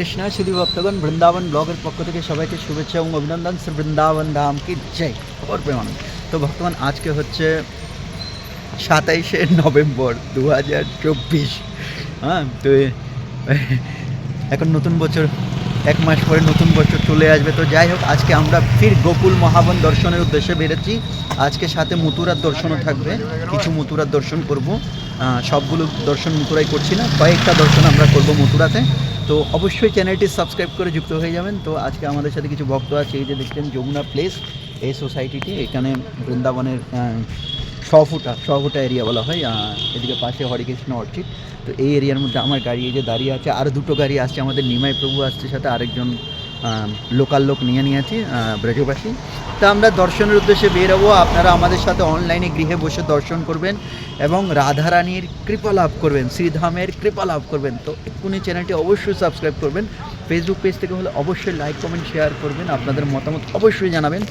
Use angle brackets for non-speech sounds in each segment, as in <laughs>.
কৃষ্ণা, শুধু ভক্তগণ, বৃন্দাবন ব্লগের পক্ষ থেকে সবাইকে শুভেচ্ছা এবং অভিনন্দন। শ্রী বৃন্দাবন ধাম কি জয়। খবর প্রেমান তো ভক্তগণ, আজকে হচ্ছে সাতাইশে নভেম্বর দু হাজার চব্বিশ। হ্যাঁ তো এখন নতুন বছর, এক মাস পরে নতুন বছর চলে আসবে। তো যাই হোক, আজকে আমরা ফির গোকুল মহাবন দর্শনের উদ্দেশ্যে বেরোচ্ছি। আজকে সাথে মথুরার দর্শনও থাকবে। কিছু মথুরার দর্শন করব। সবগুলো দর্শন মথুরাই করছি না। কয়েকটা দর্শন আমরা করব মথুরাতে। তো অবশ্যই চ্যানেলটি সাবস্ক্রাইব করে যুক্ত হয়ে যাবেন। তো আজকে আমাদের সাথে কিছু ভক্ত আছে, এই যে দেখছেন যমুনা প্লেস, এই সোসাইটিটি, এখানে বৃন্দাবনের ছ ফুটা ছ ফুটা এরিয়া বলা হয় এদিকে পাশে হরিকৃষ্ণ অর্চিড তো এই এরিয়ার মধ্যে আমার গাড়ি এই যে দাঁড়িয়ে আছে, আর দুটো গাড়ি আসছে, আমাদের নিমাই প্রভু আসছে সাথে, আরেকজন লোকাল লোক নিয়ে নিয়েছি ব্রজবাসী তা আমরা দর্শনের উদ্দেশ্যে বেরোবো আপনারা আমাদের সাথে অনলাইনে গৃহে বসে দর্শন করবেন এবং রাধারানীর কৃপা লাভ করবেন, শ্রীধামের কৃপা লাভ করবেন। তো এক্ষুনি চ্যানেলটি অবশ্যই সাবস্ক্রাইব করবেন। ফেসবুক পেজ থেকে হলে অবশ্যই লাইক কমেন্ট শেয়ার করবেন। আপনাদের মতামত অবশ্যই জানাবেন।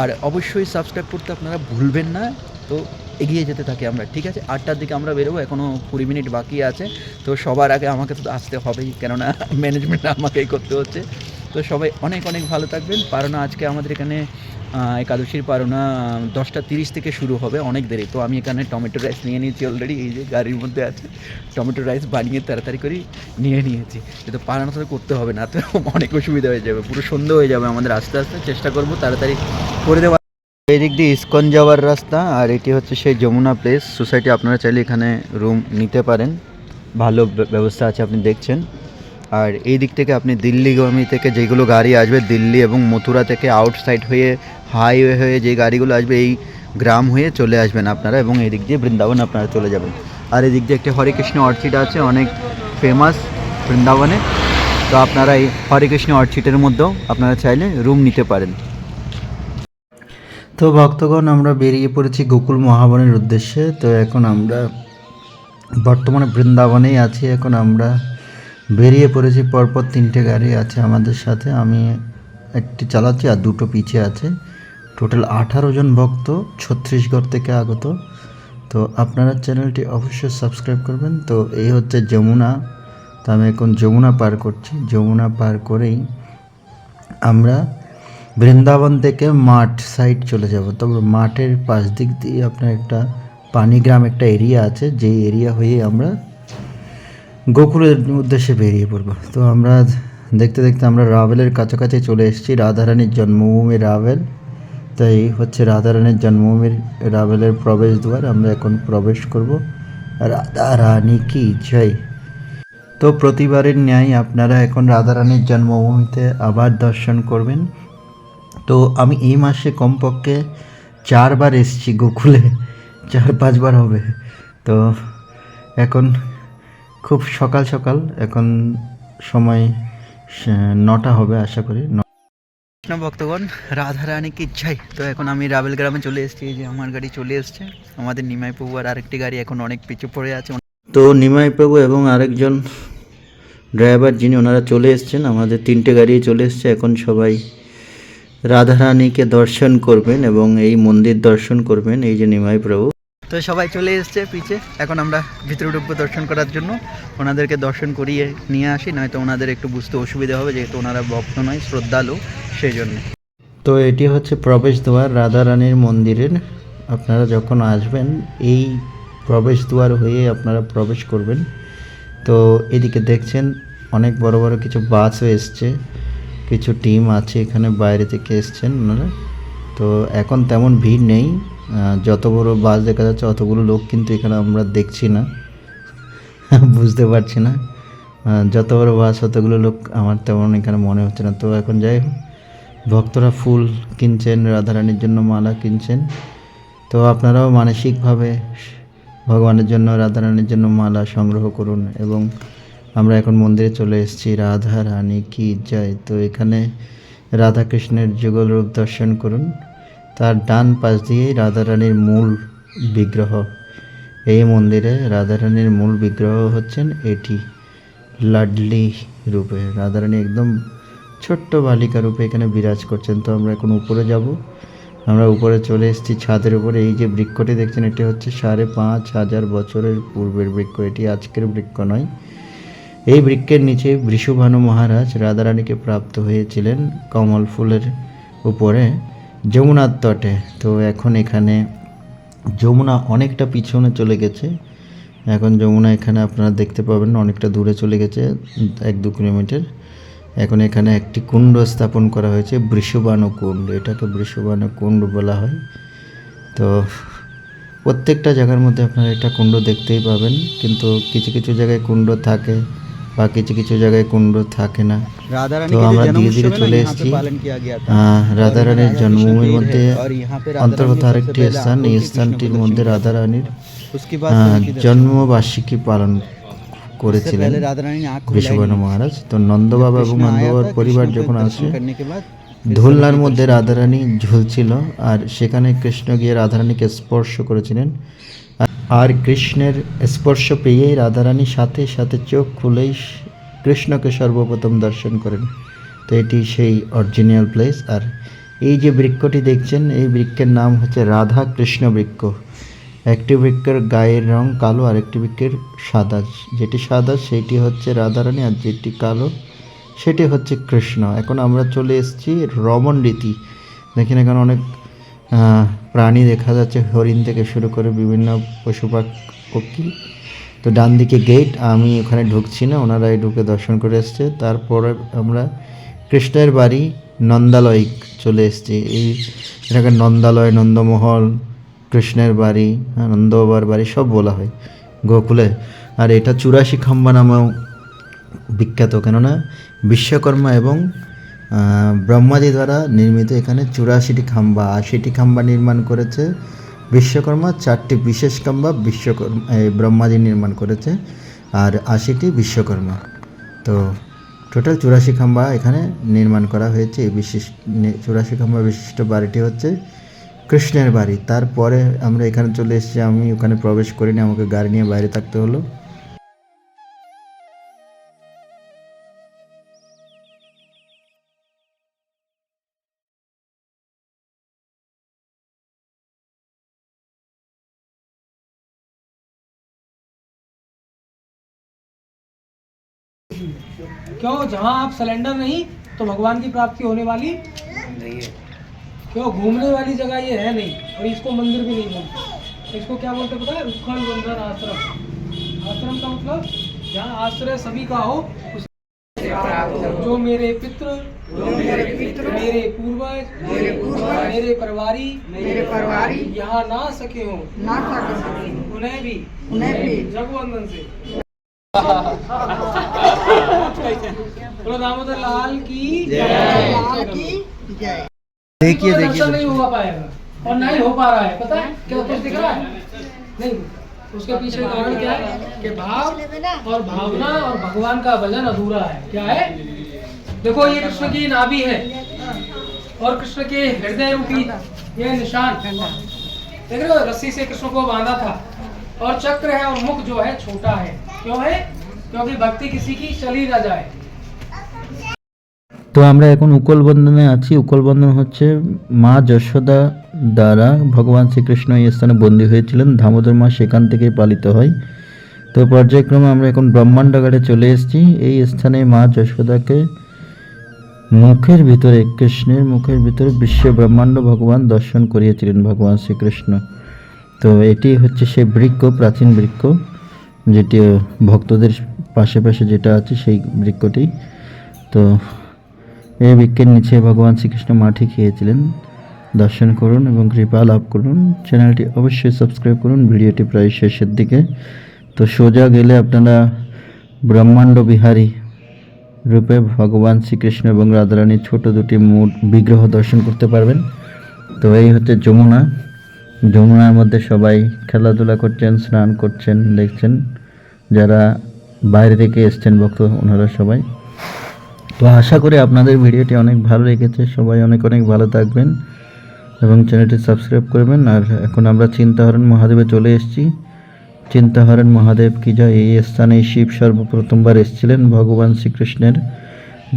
আর অবশ্যই সাবস্ক্রাইব করতে আপনারা ভুলবেন না। তো এগিয়ে যেতে থাকি আমরা। ঠিক আছে? আটটার দিকে আমরা বেরোবো। এখনও কুড়ি মিনিট বাকি আছে। তো সবার আগে আমাকে তো আসতে হবেই। কেননা <laughs> ম্যানেজমেন্ট আমাকেই করতে হচ্ছে। তো সবাই অনেক অনেক ভালো থাকবেন। পারোনা আজকে আমাদের এখানে একাদশীর পারোনা দশটা তিরিশ থেকে শুরু হবে, অনেক দেরি। তো আমি এখানে টমেটো রাইস নিয়ে নিয়েছি অলরেডি এই যে গাড়ির মধ্যে আছে। টমেটো রাইস বানিয়ে তাড়াতাড়ি করে নিয়ে নিয়েছি। কিন্তু পারানো তো করতে হবে না, তো অনেক অসুবিধা হয়ে যাবে, পুরো সন্ধে হয়ে যাবে আমাদের আস্তে আস্তে। চেষ্টা করব তাড়াতাড়ি করে দেওয়া এই দিক দিয়ে ইস্কন যাওয়ার রাস্তা, আর এটি হচ্ছে সেই যমুনা প্লেস সোসাইটি আপনারা চাইলে এখানে রুম নিতে পারেন। ভালো ব্যবস্থা আছে, আপনি দেখছেন। আর এই দিক থেকে আপনি দিল্লিগামী থেকে যেগুলো গাড়ি আসবে, দিল্লি এবং মথুরা থেকে আউটসাইড হয়ে হাইওয়ে হয়ে যে গাড়িগুলো আসবে, এই গ্রাম হয়ে চলে আসবেন আপনারা এবং এই দিক দিয়ে বৃন্দাবন আপনারা চলে যাবেন। আর এই দিক দিয়ে একটি হরেকৃষ্ণ অর্চিড আছে, অনেক ফেমাস বৃন্দাবনে। তো আপনারা এই হরেকৃষ্ণ অর্চিডের মধ্যেও আপনারা চাইলে রুম নিতে পারেন। তো ভক্তগণ, আমরা বেরিয়ে পড়েছি গোকুল মহাবনের উদ্দেশ্যে। তো এখন আমরা বর্তমানে বৃন্দাবনেই আছি। এখন আমরা বেরিয়ে পড়েছি, পরপর তিনটে গাড়ি আছে আমাদের সাথে, আমি একটি চালাচ্ছি আর দুটো পিছে আছে। টোটাল আঠারো জন ভক্ত, ছত্রিশগড় থেকে আগত। তো আপনারা চ্যানেলটি অবশ্যই সাবস্ক্রাইব করবেন। তো এই হচ্ছে যমুনা। তো আমি এখন যমুনা পার করছি। যমুনা পার করেই আমরা বৃন্দাবন থেকে মাঠ সাইড চলে যাব। তবে মাঠের পাশ দিক দিয়ে আপনার একটা পানিগ্রাম একটা এরিয়া আছে। যেই এরিয়া হয়ে আমরা গোকুলের উদ্দেশ্যে বেরিয়ে পড়ব। তো আমরা দেখতে দেখতে আমরা রাভেলের কাছাকাছি চলে এসেছি, রাধারানীর জন্মভূমি রাভেল। তাই হচ্ছে রাধারানীর জন্মভূমির রাভেলের প্রবেশ দ্বার আমরা এখন প্রবেশ করব। রাধা রানী কি জয়। তো প্রতিবারের ন্যায় আপনারা এখন রাধারানীর জন্মভূমিতে আবার দর্শন করবেন। তো আমি এই মাসে কমপক্ষে চারবার এসেছি গোকুলে, চার পাঁচবার হবে। তো এখন খুব সকাল সকাল এখন সময় নটা হবে আশা করি কৃষ্ণ ভক্তগণ রাধারানী কি চাই তো এখন আমি রাবেল গ্রামে চলে এসেছি এই যে আমার গাড়ি চলে এসেছে। আমাদের নিমাই প্রভু আর আরেকটি গাড়ি এখন অনেক পিছু পড়ে আছে। তো নিমাই প্রভু এবং আরেকজন ড্রাইভার যিনি ওনারা চলে এসছেন আমাদের তিনটে গাড়ি চলে এসছে। এখন সবাই রাধারানীকে দর্শন করবেন এবং এই মন্দির দর্শন করবেন এই যে নিমাই প্রভু। তো সবাই চলে এসছে পিছে। এখন আমরা ভিতরে ঢুকবো দর্শন করার জন্য। ওনাদেরকে দর্শন করিয়ে নিয়ে আসি, নয়তো ওনাদের একটু বুঝতে অসুবিধা হবে, যেহেতু ওনারা ভক্ত নয়, শ্রদ্ধালু সেই জন্য তো এটি হচ্ছে প্রবেশ প্রবেশদ্বার রাধারানীর মন্দিরের। আপনারা যখন আসবেন, এই প্রবেশ প্রবেশদ্বার হয়ে আপনারা প্রবেশ করবেন। তো এদিকে দেখছেন, অনেক বড় বড় কিছু বাসও এসছে, কিছু টিম আছে এখানে বাইরে থেকে এসছেন ওনারা। তো এখন তেমন ভিড় নেই। যত বড় বাস দেখা যাচ্ছে, অতগুলো লোক কিন্তু এখানে আমরা দেখছি না। <laughs> বুঝতে পারছি না। যত বড় বাস, অতগুলো লোক, আমার তেমন এখানে মনে হচ্ছে না। তো এখন যাই হোক, ভক্তরা ফুল কিনছেন, রাধারানীর জন্য মালা কিনছেন। তো আপনারাও মানসিকভাবে ভগবানের জন্য, রাধারানীর জন্য মালা সংগ্রহ করুন এবং আমরা এখন মন্দিরে চলে এসেছি। রাধা রানী কি জয়! তো এখানে রাধাকৃষ্ণের যুগল রূপ দর্শন করুন। তার ডান পাশ দিয়েই রাধারানীর মূল বিগ্রহ। এই মন্দিরে রাধারানীর মূল বিগ্রহ হচ্ছেন এটি লাডলি রূপে। রাধারানী একদম ছোট্ট বালিকা রূপে এখানে বিরাজ করছেন। তো আমরা এখন উপরে যাব। আমরা উপরে চলে এসেছি ছাদের উপরে। এই যে বৃক্ষটি দেখছেন, এটি হচ্ছে সাড়ে পাঁচ হাজার বছরের পূর্বের বৃক্ষ। এটি আজকের বৃক্ষ নয়। এই বৃক্ষের নিচে বৃষভানু মহারাজ রাধারানীকে প্রাপ্ত হয়েছিলেন কমল ফুলের উপরে। যমুনার তটে। তো এখন এখানে যমুনা অনেকটা পিছনে চলে গেছে। এখন যমুনা এখানে আপনারা দেখতে পাবেন অনেকটা দূরে চলে গেছে, এক দু কিলোমিটার। এখন এখানে একটি কুণ্ড স্থাপন করা হয়েছে বৃষবাণু কুণ্ড। এটাকে বৃষবাণু কুণ্ড বলা হয়। তো প্রত্যেকটা জায়গার মধ্যে আপনারা একটা কুণ্ড দেখতেই পাবেন। কিন্তু কিছু কিছু জায়গায় কুণ্ড থাকে। বা কিছু কিছু জায়গায় কুণ্ড থাকে না। তো আমরা ধীরে ধীরে চলে এসেছি। রাধারানীর জন্মভূমির মধ্যে অন্তর্গত আরেকটি স্থান এই স্থানটির মধ্যে রাধারানীর জন্মবার্ষিকী পালন করেছিলেন বিশ্ববর্ণা মহারাজ। তো নন্দবাবা এবং নন্দবাবার পরিবার যখন আসে ধোলনার মধ্যে রাধারানী ঝুলছিল আর সেখানে কৃষ্ণ গিয়ে রাধারানীকে স্পর্শ করেছিলেন। আর- কৃষ্ণের স্পর্শ পেয়েই রাধারানী সাথে সাথে চোখ খুলেই কৃষ্ণকে সর্বপ্রথম দর্শন করেন। তো এটি সেই অরিজিনাল প্লেস আর এই যে বৃক্ষটি দেখছেন, এই বৃক্ষের নাম হচ্ছে রাধা কৃষ্ণ বৃক্ষ। একটি বৃক্ষের গায়ের রং কালো আর একটি বৃক্ষের সাদা। যেটি সাদা, সেটি হচ্ছে রাধারানী, আর যেটি কালো, সেটি হচ্ছে কৃষ্ণ। এখন আমরা চলে এসেছি রমণ রীতি। দেখেন এখানে অনেক প্রাণী দেখা যাচ্ছে, হরিণ থেকে শুরু করে বিভিন্ন পশু পাখি তো ডান দিকে গেট আমি ওখানে ঢুকছি না, ওনারাই ঢুকে দর্শন করে এসছে। তারপরে আমরা কৃষ্ণের বাড়ি নন্দালয় চলে এসেছি। এই এটাকে নন্দালয় নন্দমহল কৃষ্ণের বাড়ি হ্যাঁ নন্দবাবার বাড়ি, সব বলা হয় গোকুলে। আর এটা চুরাশি খাম্বা নামেও বিখ্যাত, কেননা বিশ্বকর্মা এবং ব্রহ্মাজি দ্বারা নির্মিত এখানে চুরাশিটি খাম্বা। আশিটি খাম্বা নির্মাণ করেছে। বিশ্বকর্মা, চারটি বিশেষ খাম্বা বিশ্বকর্মা এই ব্রহ্মাজি নির্মাণ করেছে। আর আশিটি বিশ্বকর্মা। তো টোটাল চুরাশি খাম্বা এখানে নির্মাণ করা হয়েছে। এই বিশেষ চুরাশি খাম্বা বিশিষ্ট বাড়িটি হচ্ছে কৃষ্ণের বাড়ি। তারপরে আমরা এখানে চলে এসেছি। আমি ওখানে প্রবেশ করিনি। আমাকে গাড়ি নিয়ে বাইরে থাকতে হলো। क्यों? जहाँ आप सिलेंडर नहीं तो भगवान की प्राप्ति होने वाली नहीं है। क्यों? घूमने वाली जगह ये है नहीं और इसको मंदिर भी नहीं बोलते इसको क्या बोलते पता है? उखल बंधन आश्रम। आश्रम का मतलब जहाँ आश्रय सभी का हो उस जो मेरे पितृ मेरे पितृ मेरे पूर्वज मेरे पूर्वज मेरे परिवारी मेरे परिवारी यहाँ ना सके हो ना सके उन्हें भी उन्हें भी। जगवंदन से। <laughs> बोलो दामोदर लाल की लाल जय। देखिए देखिए दर्शन नहीं हुआ पाएगा और नहीं हो पा रहा है पता है? क्या कुछ दिख रहा है? नहीं। उसके पीछे कारण क्या है? कि भाव और भावना और भगवान का भजन अधूरा है। क्या है? देखो ये कृष्ण की नाभि है। और कृष्ण के हृदय रूपी ये निशान। देख रहे हो रस्सी से कृष्ण को बांधा था। और चक्र है और मुख जो है छोटा है। क्यों है? क्योंकि भक्ति किसी की चली ना जाए। তো আমরা এখন উকল বন্ধনে আছি। উকল বন্ধন হচ্ছে মা যশোদা দ্বারা ভগবান শ্রীকৃষ্ণ এই স্থানে বন্দী হয়েছিলেন। দামোদর মাস সেখান থেকেই পালিত হয়। তো পর্যায়ক্রমে আমরা এখন ব্রহ্মাণ্ডঘাটে চলে এসেছি। এই স্থানে মা যশোদাকে মুখের ভিতরে, কৃষ্ণের মুখের ভিতরে বিশ্ব ব্রহ্মাণ্ড ভগবান দর্শন করিয়েছিলেন ভগবান শ্রীকৃষ্ণ। তো এটি হচ্ছে সেই বৃক্ষ, প্রাচীন বৃক্ষ, যেটি ভক্তদের পাশে পাশে যেটা আছে সেই বৃক্ষটি। তো এই বৃক্ষের নিচে ভগবান শ্রীকৃষ্ণ মাটি খেয়েছিলেন। দর্শন করুন এবং কৃপা লাভ করুন। চ্যানেলটি অবশ্যই সাবস্ক্রাইব করুন। ভিডিওটি প্রায় শেষের দিকে। তো সোজা গেলে আপনারা ব্রহ্মাণ্ড বিহারী রূপে ভগবান শ্রীকৃষ্ণ এবং রাধারানীর ছোট দুটি বিগ্রহ দর্শন করতে পারবেন। তো এই হচ্ছে যমুনা। যমুনার মধ্যে সবাই খেলাধুলা করছেন, স্নান করছেন, দেখছেন। যারা বাইরে থেকে এসছেন ভক্ত, ওনারা সবাই। তো আশা করি আপনাদের ভিডিওটি অনেক ভালো লেগেছে। সবাই অনেক অনেক ভালো থাকবেন এবং চ্যানেলটি সাবস্ক্রাইব করবেন। আর এখন আমরা চিন্তাহরণ মহাদেবে চলে এসেছি। চিন্তাহরণ মহাদেব কি জয়? এই স্থানে শিব সর্বপ্রথমবার এসেছিলেন ভগবান শ্রীকৃষ্ণের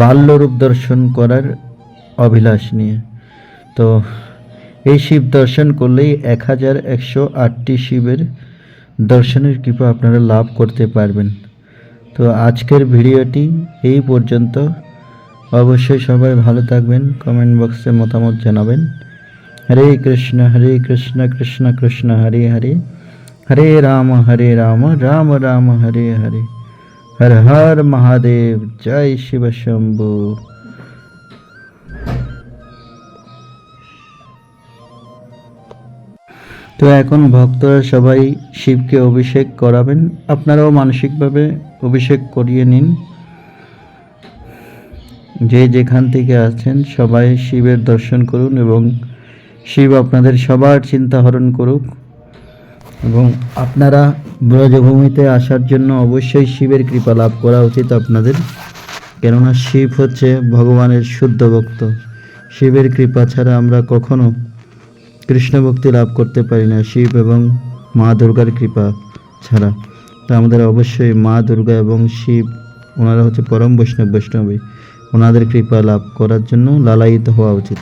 বাল্যরূপ দর্শন করার অভিলাষ নিয়ে। তো এই শিব দর্শন করলেই এক হাজার একশো আটটি শিবের দর্শনের কৃপা আপনারা লাভ করতে পারবেন। তো আজকের ভিডিওটি এই পর্যন্ত। অবশ্যই সবাই ভালো থাকবেন কমেন্ট বক্সে মতামত জানাবেন। হরে কৃষ্ণ হরে কৃষ্ণ কৃষ্ণ কৃষ্ণ, হরে হরে। হরে রাম হরে রাম রাম রাম, হরে হরে। হর হর মহাদেব, জয় শিব শম্ভু। তো এখন ভক্তরা সবাই শিবকে অভিষেক করাবেন। আপনারাও মানসিকভাবে অভিষেক করিয়ে নিন। যে যেখান থেকে আছেন সবাই শিবের দর্শন করুন এবং শিব আপনাদের সবার চিন্তা হরণ করুক। এবং আপনারা ব্রজভূমিতে আসার জন্য অবশ্যই শিবের কৃপা লাভ করা উচিত আপনাদের। কেননা শিব হচ্ছে ভগবানের শুদ্ধ ভক্ত। শিবের কৃপা ছাড়া আমরা কখনো কৃষ্ণ ভক্তি লাভ করতে পারি না। শিব এবং মা দুর্গার কৃপা ছাড়া। তো আমাদের অবশ্যই মা দুর্গা এবং শিব, ওনারা হচ্ছে পরম বৈষ্ণব বৈষ্ণবী। ওনাদের কৃপা লাভ করার জন্য লালায়িত হওয়া উচিত।